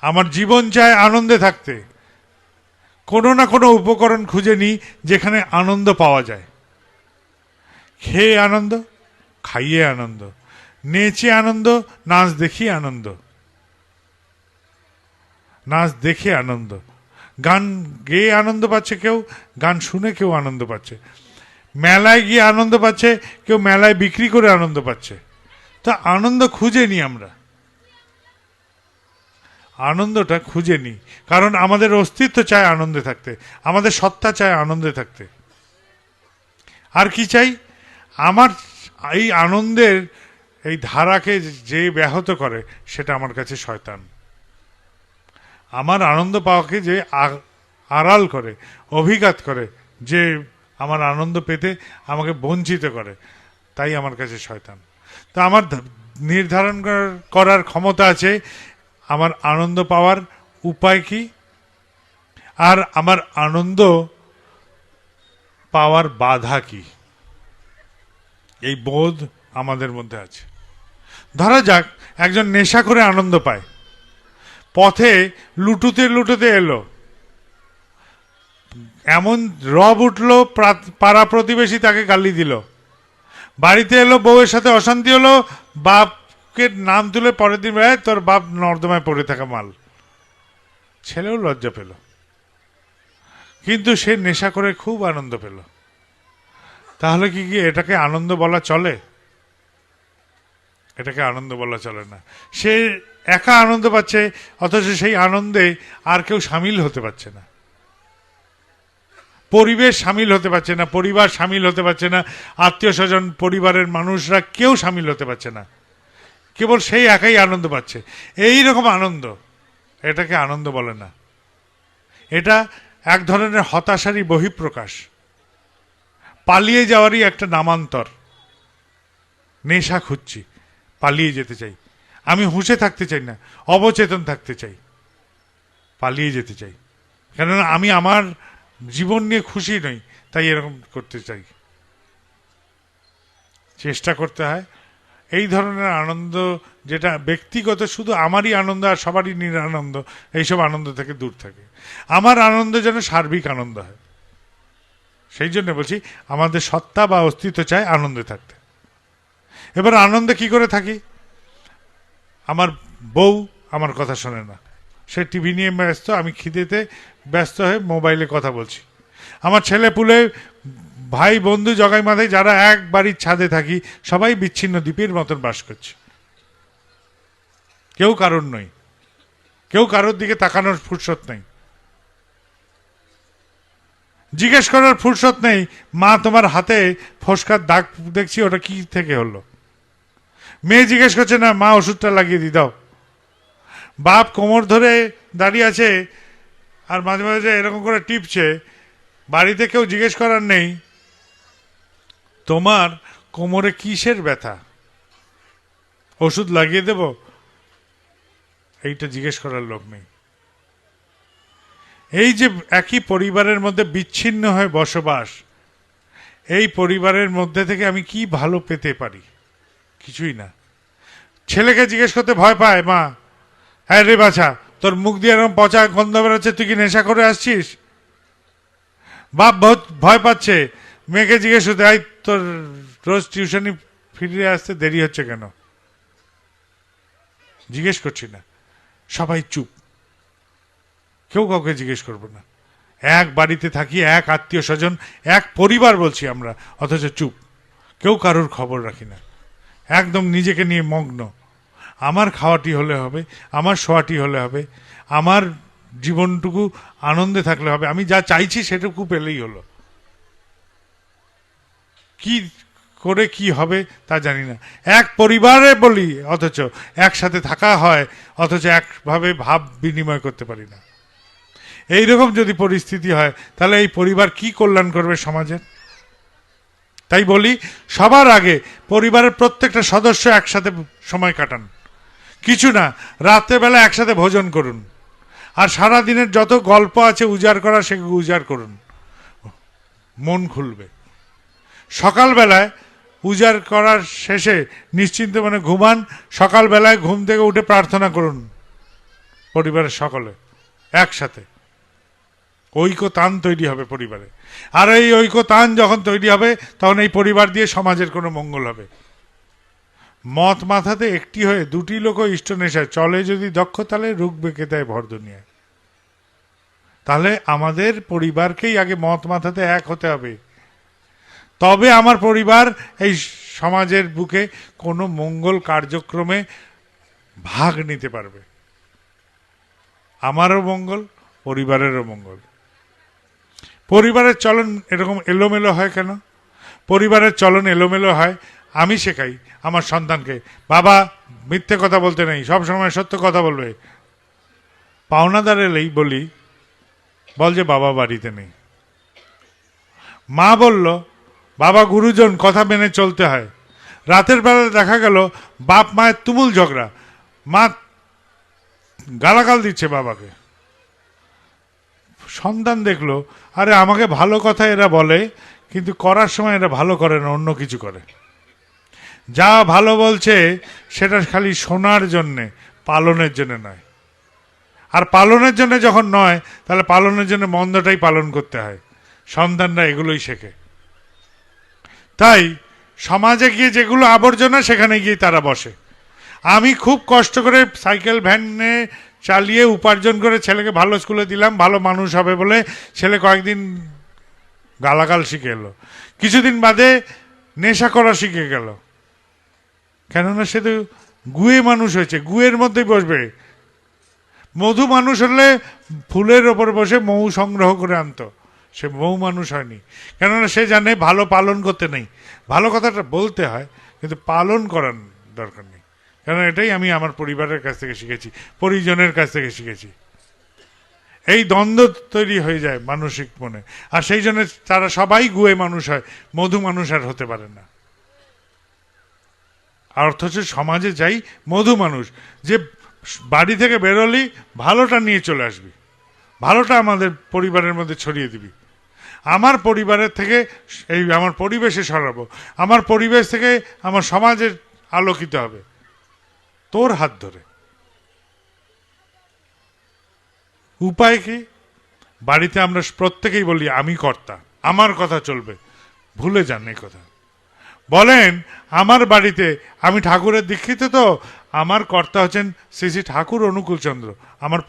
আমার জীবন চায় আনন্দে থাকতে। কোনো না কোনো উপকরণ খুঁজে নিই যেখানে আনন্দ পাওয়া যায়। খেয়ে আনন্দ, খাইয়ে আনন্দ, নেচে আনন্দ, নাচ দেখিয়ে আনন্দ। নাচ দেখে আনন্দ। গান গেয়ে আনন্দ পাচ্ছে কেউ, গান শুনে কেউ আনন্দ পাচ্ছে। মেলায় গিয়ে আনন্দ পাচ্ছে, কেউ মেলায় বিক্রি করে আনন্দ পাচ্ছে। তা আনন্দ খুঁজে নি আমরা। আনন্দটা খুঁজে নিই কারণ আমাদের অস্তিত্ব চায় আনন্দে থাকতে। আমাদের সত্তা চায় আনন্দে থাকতে। আর কি চাই? আমার এই আনন্দের এই ধারাকে যে ব্যাহত করে, সেটা আমার কাছে শয়তান। আমার আনন্দ পাওয়াকে যে আড়াল করে, অভিঘাত করে, যে আমার আনন্দ পেতে আমাকে বঞ্চিত করে, তাই আমার কাছে শয়তান। তা আমার নির্ধারণ করার- ক্ষমতা আছে আমার আনন্দ পাওয়ার উপায় কি? আর আমার আনন্দ পাওয়ার বাধা কি? এই বোধ আমাদের মধ্যে আছে। ধরা যাক, একজন নেশা করে আনন্দ পায়। পথে লুটুতে লুটুতে এলো। এমন রব উঠল পাড়া প্রতিবেশী তাকে গালি দিল। বাড়িতে এলো, বউয়ের সাথে অশান্তি হলো বাপকে নাম তুলে পরের দিন বেলায় তোর বাপ নর্দমায় পড়ে থাকা মাল। ছেলেও লজ্জা পেল। কিন্তু সে নেশা করে খুব আনন্দ পেল। তাহলে কি কি এটাকে আনন্দ বলা চলে? এটাকে আনন্দ বলা চলে না। সে একা আনন্দ পাচ্ছে, অথচ সেই আনন্দে আর কেউ সামিল হতে পারছে না। পরিবেশ সামিল হতে পারছে না, পরিবার সামিল হতে পারছে না, আত্মীয় স্বজন, পরিবারের মানুষরা কেউ সামিল হতে পারছে না। কেবল সেই একাই আনন্দ পাচ্ছে। এই রকম আনন্দ, এটাকে আনন্দ বলে না। এটা এক ধরনের হতাশারই বহিঃপ্রকাশ। পালিয়ে যাওয়ারই একটা নামান্তর। নেশা খুঁজছি, পালিয়ে যেতে চাই। আমি হুঁশে থাকতে চাই না, অবচেতন থাকতে চাই। পালিয়ে যেতে চাই। কেননা আমি আমার জীবন নিয়ে খুশি নই, তাই এরকম করতে চাই। চেষ্টা করতে হয় এই ধরনের আনন্দ যেটা ব্যক্তিগত, শুধু আমারই আনন্দ আর সবারই নিরানন্দ, এইসব আনন্দ থেকে দূর থাকে। আমার আনন্দ যেন সার্বিক আনন্দ হয়। সেই জন্য বলছি, আমাদের সত্তা বা অস্তিত্ব চায় আনন্দে থাকতে। এবার আনন্দে কি করে থাকি? আমার বউ আমার কথা শোনে না। সে টিভি নিয়ে ব্যস্ত, আমি খিদেতে ব্যস্ত হয়ে মোবাইলে কথা বলছি। আমার ছেলে পুলে ভাই, বন্ধু, জগাই মাথায় যারা এক বাড়ির ছাদে থাকি, সবাই বিচ্ছিন্ন দ্বীপের মতন বাস করছে। কেউ কারণ নই। কেউ কারোর দিকে তাকানোর ফুরসত নেই। জিজ্ঞেস করার ফুরসত নেই, মা তোমার হাতে ফসকার দাগ দেখছি, ওটা কি থেকে হলো? মেয়ে জিজ্ঞেস করছে, না, মা, ওষুধটা লাগিয়ে দি, দাও। বাপ কোমর ধরে দাঁড়িয়ে আছে, আর মাঝে মাঝে এরকম করে টিপছে। বাড়িতে কেউ জিজ্ঞেস করার নেই তোমার কোমরে কিসের ব্যথা? ওষুধ লাগিয়ে দেব? এইটা জিজ্ঞেস করার লোক নেই। এই যে একই পরিবারের মধ্যে বিচ্ছিন্ন হয়ে বসবাস, এই পরিবারের মধ্যে থেকে আমি কি ভালো পেতে পারি? কিছুই না। ছেলেকে জিজ্ঞেস করতে ভয় পায়, মা। হ্যাঁ রে বাছা, তোর মুখ দিয়ে এরকম পচা গন্ধ বেরোচ্ছে, তুই কি নেশা করে আসছিস? বাপ ভয় পাচ্ছে। মেয়েকে জিজ্ঞেস করতে আই তোর রোজ টিউশনি ফিরে আসতে দেরি হচ্ছে কেন? জিজ্ঞেস করছি না। সবাই চুপ। কেউ কাউকে জিজ্ঞেস করব না। এক বাড়িতে থাকি, এক আত্মীয় স্বজন, এক পরিবার বলছি আমরা, অথচ চুপ। কেউ কারোর খবর রাখি না। একদম নিজেকে নিয়ে মগ্ন। আমার খাওয়াটি হলে হবে, আমার শোয়াটি হলে হবে, আমার জীবনটুকু আনন্দে থাকলে হবে, আমি যা চাইছি সেটুকু পেলেই হলো। কি করে কি হবে তা জানি না। এক পরিবারে বলি, অথচ একসাথে থাকা হয়, অথচ একভাবে ভাব বিনিময় করতে পারি না। এই রকম যদি পরিস্থিতি হয়, তাহলে এই পরিবার কি কল্যাণ করবে সমাজের? তাই বলি, সবার আগে পরিবারের প্রত্যেকটা সদস্য একসাথে সময় কাটান। কিছু না রাত্রেবেলা একসাথে ভোজন করুন। আর সারা দিনের যত গল্প আছে উজাড় করা, সেগুলো উজাড় করুন। মন খুলবে। সকালবেলায় উজাড় করার শেষে নিশ্চিন্ত মানে ঘুমান, সকালবেলায় ঘুম থেকে উঠে প্রার্থনা করুন পরিবারের সকলে, একসাথে। ঐক্যতান তৈরি হবে পরিবারে। আর এই ঐক্যতান যখন তৈরি হবে, তখন এই পরিবার দিয়ে সমাজের কোনো মঙ্গল হবে। মত মাথাতে একটি হয়ে দুটি লোক ইষ্ট নেশায় চলে যদি দক্ষ, তাহলে রুখ বেঁকে দেয় ভর দুনিয়ায়। তাহলে আমাদের পরিবারকেই আগে মত মাথাতে এক হতে হবে। তবে আমার পরিবার এই সমাজের বুকে কোনো মঙ্গল কার্যক্রমে ভাগ নিতে পারবে। আমারও মঙ্গল, পরিবারেরও মঙ্গল। পরিবারের চলন এরকম এলোমেলো হয় কেন? পরিবারের চলন এলোমেলো হয়, আমি শেখাই আমার সন্তানকে, বাবা, মিথ্যে কথা বলতে নেই, সব সময় সত্য কথা বলবে। পাওনাদার এলেই বলি, বল যে বাবা বাড়িতে নেই। মা বলল বাবা গুরুজন কথা মেনে চলতে হয়। রাতের বেলা দেখা গেল বাপ মায়ের তুমুল ঝগড়া। মা গালাগাল দিচ্ছে বাবাকে। সন্তান দেখল, আরে আমাকে ভালো কথা এরা বলে, কিন্তু করার সময় এরা ভালো করে না, অন্য কিছু করে। যা ভালো বলছে, সেটা খালি শোনার জন্যে, পালনের জন্য নয়। আর পালনের জন্য যখন নয়, তাহলে পালনের জন্য মন্দটাই পালন করতে হয়। সন্তানরা এগুলোই শেখে। তাই সমাজে গিয়ে যেগুলো আবর্জনা, সেখানে গিয়ে তারা বসে। আমি খুব কষ্ট করে সাইকেল ভ্যানে চালিয়ে উপার্জন করে ছেলেকে ভালো স্কুলে দিলাম, ভালো মানুষ হবে বলে ছেলে কয়েকদিন গালাগাল শিখে এলো। কিছুদিন বাদে নেশা করা শিখে গেল। কেননা সে তো গুয়ে মানুষ হয়েছে, গুয়ের মধ্যেই বসবে। মধু মানুষ হলে ফুলের ওপর বসে মৌ সংগ্রহ করে আনতো। সে বহু মানুষ হয়নি। কেননা সে জানে ভালো পালন করতে নেই। ভালো কথাটা বলতে হয়, কিন্তু পালন করার দরকার নেই। কারণ এটাই আমি আমার পরিবারের কাছ থেকে শিখেছি, পরিজনের কাছ থেকে শিখেছি। এই দ্বন্দ্ব তৈরি হয়ে যায় মানসিক মনে। আর সেই জন্য তারা সবাই গুয়ে মানুষ হয়, মধু মানুষ আর হতে পারে না। আর অথচ সমাজে যাই মধু মানুষ। যে বাড়ি থেকে বেরোলি, ভালোটা নিয়ে চলে আসবি। ভালোটা আমাদের পরিবারের মধ্যে ছড়িয়ে দিবি। আমার পরিবারের থেকে এই আমার পরিবেশে সরাবো। আমার পরিবেশ থেকে আমার সমাজের আলোকিত হবে। তোর হাত ধরে। উপায় কি? বাড়িতে আমরা প্রত্যেকেই বলি, আমি কর্তা। আমার কথা চলবে। ভুলে যান এই কথা। বলেন, আমার বাড়িতে আমি ঠাকুরের দীক্ষিত তো। আমার কর্তা হচ্ছেন শ্রী শ্রী ঠাকুর অনুকূল চন্দ্র আমার